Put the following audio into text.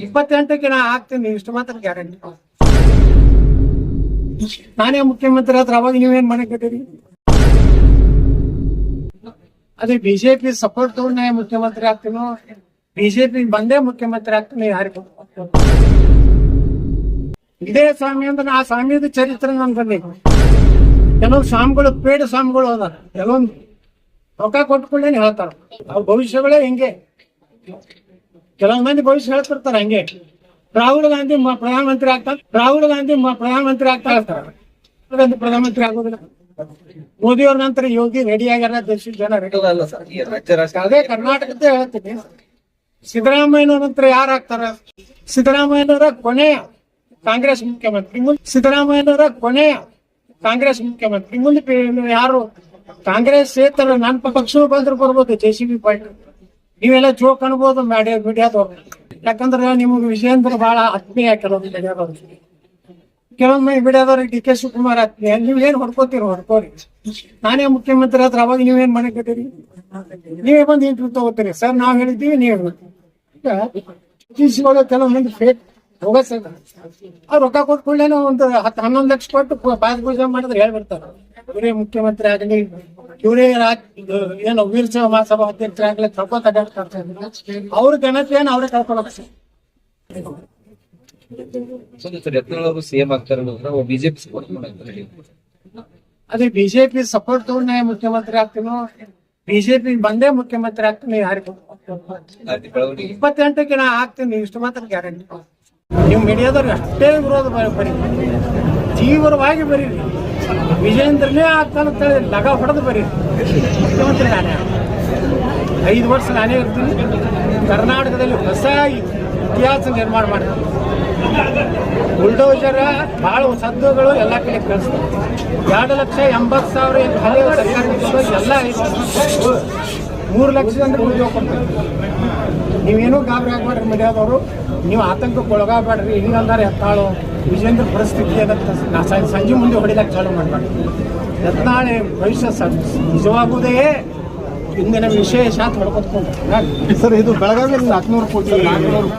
ಇಪ್ಪತ್ತೆಂಟಕ್ಕೆ ನಾ ಹಾಕ್ತೀನಿ ಇಷ್ಟು ಮಾತ್ರ ಗ್ಯಾರಂಟಿ ನಾನೇ ಮುಖ್ಯಮಂತ್ರಿ ಆದ್ರೆ ಅವಾಗ ನೀವೇನ್ ಮಾಡಕತ್ತೀರಿ ಅದೇ ಬಿಜೆಪಿ ಸಪೋರ್ಟ್ ತಗೊಂಡೇ ಮುಖ್ಯಮಂತ್ರಿ ಆಗ್ತೀನೋ? ಬಿಜೆಪಿ ಬಂದೇ ಮುಖ್ಯಮಂತ್ರಿ ಆಗ್ತೀನಿ, ಯಾರಿಗೂ ಇದೇ ಸ್ವಾಮಿ ಅಂದ್ರೆ ಆ ಸ್ವಾಮಿದ ಚರಿತ್ರೆ ನನ್ ಕೆಲವು ಸ್ವಾಮಿಗಳು, ಪೇಡ ಸ್ವಾಮಿಗಳು ಅದಾರ. ಕೆಲವೊಂದು. ರೊಕ್ಕ ಕೊಟ್ಕೊಂಡೇನೆ ಹೇಳ್ತಾರ. ಅವ್ರ ಭವಿಷ್ಯಗಳೇ ಹಿಂಗೆ. ಕೆಲವೊಂದ್ ಮಂದಿ ಭವಿಷ್ಯ ಹೇಳ್ತಿರ್ತಾರ ಹಂಗೆ. ರಾಹುಲ್ ಗಾಂಧಿ ಪ್ರಧಾನಮಂತ್ರಿ ಆಗ್ತಾರೆ. ರಾಹುಲ್ ಗಾಂಧಿ ಪ್ರಧಾನಮಂತ್ರಿ ಆಗ್ತಾ ಇರ್ತಾರ. ಪ್ರಧಾನಮಂತ್ರಿ ಆಗೋದಿಲ್ಲ. ಮೋದಿ ಅವ್ರ ನಂತರ ಯೋಗಿ ರೆಡಿ ಆಗ್ಯಾರ ದೇಶ ಜನ ರೆಡಿ ಅದೇ ಕರ್ನಾಟಕದ ಹೇಳ್ತೀನಿ. ಸಿದ್ದರಾಮಯ್ಯನವ್ರ ನಂತರ ಯಾರು ಆಗ್ತಾರ? ಸಿದ್ದರಾಮಯ್ಯನವರ ಕೊನೆಯ ಕಾಂಗ್ರೆಸ್ ಮುಖ್ಯಮಂತ್ರಿ. ಸಿದ್ದರಾಮಯ್ಯನವರ ಕೊನೆಯ ಕಾಂಗ್ರೆಸ್ ಮುಖ್ಯಮಂತ್ರಿ. ಮುಂದೆ ಯಾರು? ಕಾಂಗ್ರೆಸ್ ಸೇತರ ನನ್ನ ಪಕ್ಷವೂ ಬಂದ್ರೆ ಬರ್ಬೋದು, ಜೆ ಸಿ ಬಿ ನೀವೆಲ್ಲ ಜೋಕ್ ಅನ್ಬೋದು ಮೀಡಿಯಾ ಮೀಡಿಯಾದವ್ರು ಯಾಕಂದ್ರೆ ನಿಮಗೆ ವಿಜಯೇಂದ್ರ ಬಹಳ ಆತ್ಮೀಯ ಕೆಲವೊಂದು ಮೀಡಿಯಾದವ್ರು ಕೆಲವೊಮ್ಮೆ ಮೀಡಿಯಾದವ್ರಿಗೆ ಡಿ ಕೆ ಶಿವಕುಮಾರ್ ಆತ್ಮೀಯ. ಏನ್ ಹೊಡ್ಕೋತೀರಿ ಹೊಡ್ಕೋರಿ ನಾನೇ ಮುಖ್ಯಮಂತ್ರಿ ಆದ್ರೆ ಅವಾಗ ನೀವೇನ್ ಮಾಡಕತ್ತೀರಿ ನೀವೇ ಬಂದು ಇಂಟರ್ವ್ಯೂ ತಗೋತೀರಿ. ಸರ್, ನಾವ್ ಹೇಳಿದ್ದೀವಿ, ನೀವು ಹೇಳ್ಬೇಕು ಕೆಲವೊಂದು ಫೇಕ್ ಹೋಗ ಸರ್ ಅವ್ರು ರೊಕ್ಕ ಕೊಟ್ಕೊಳ್ಳೇನೋ ಒಂದು ಹತ್ತು ಹನ್ನೊಂದು ಲಕ್ಷ ಕೊಟ್ಟು ಪಾದ ಪೂಜೆ ಮಾಡಿದ್ರೆ ಹೇಳ್ಬಿಡ್ತಾರ. ಇವರೇ ಮುಖ್ಯಮಂತ್ರಿ ಆಗಲಿ. ಇವರೇ ಏನು ಇದು ಸೇವಾ ಮಹಾಸಭಾ ಅಧ್ಯಕ್ಷರ ಆಗ್ಲಿ ತಳ್ಕೊತ ಅವ್ರ ಘನತೆಯನ್ನು ಅವರೇ ಕಳ್ಕೊಳಕ್ ಸರ್ ಸಿಎಂ ಆಗ್ತಾರೆ ಬಿಜೆಪಿ ಸಪೋರ್ಟ್ ಮಾಡಕ್ಕೆ ಅದೇ ಬಿಜೆಪಿ ಸಪೋರ್ಟ್ ತಗೊಂಡೇ ಮುಖ್ಯಮಂತ್ರಿ ಆಗ್ತೀನೋ ಬಿಜೆಪಿ ಬಂದೇ ಮುಖ್ಯಮಂತ್ರಿ ಆಗ್ತೀನಿ ಯಾರಿಗೂ ಇಪ್ಪತ್ತೆಂಟಕ್ಕೆ ನಾ ಆಗ್ತೀನಿ ಇಷ್ಟು ಮಾತ್ರ ಗ್ಯಾರಂಟಿ ನಿಮ್ ಮೀಡಿಯಾದವ್ರಿಗೆ ಅಷ್ಟೇ ವಿರೋಧ ಬರೀ ತೀವ್ರವಾಗಿ ಬರೀರಿ. ವಿಜೇಂದ್ರನೇ ಆಗ್ತಾನಂತೇಳಿ ಲಗ ಹೊಡೆದು ಬರೀ. ಮುಖ್ಯಮಂತ್ರಿ ನಾನೇ ಐದು ವರ್ಷ ನಾನೇ ಇರ್ತೀನಿ. ಕರ್ನಾಟಕದಲ್ಲಿ ಹೊಸ ಇತಿಹಾಸ ನಿರ್ಮಾಣ ಮಾಡ್ತೀನಿ ಬುಲ್ಡೋಜರ ಬಹಳ ಸದ್ದುಗಳು ಎಲ್ಲ ಕಡೆ ಕಳಿಸ್ತಾರೆ. ಎರಡು ಲಕ್ಷ ಎಂಬತ್ತು ಸಾವಿರ ಎಲ್ಲ ಮೂರು ಲಕ್ಷ ಅಂದ್ರೆ ಉದ್ಯೋಗ ಕೊಡ್ತೀವಿ ನೀವೇನು ಗಾಬರಿ ಆಗ್ಬೇಡ್ರಿ ಮೀಡಿಯಾದವರು ನೀವು ಆತಂಕಕ್ಕೆ ಒಳಗಾಗಬೇಡ್ರಿ ಹಿಂಗಂದಾರೆ ಎತ್ತಾಳು. ವಿಜೇಂದ್ರ ಪರಿಸ್ಥಿತಿ ಅದಕ್ಕೆ ಸಂಜೆ ಮುಂದೆ ಹೊಡಿಲಕ್ಕೆ ಚಾಲು ಮಾಡಬೇಕು ಯತ್ನಾಳೆ ಭವಿಷ್ಯ ಸ- ನಿಜವಾಗುವುದೇ ಇಂದಿನ ವಿಶೇಷ ಅಂತ ಹೊಡ್ಕೊತ್ಕೊಂಡು ಸರ್ ಇದು ಬೆಳಗಾವಿ ನಾಲ್ಕುನೂರು ಕೋಟಿ ನಾಲ್ಕುನೂರು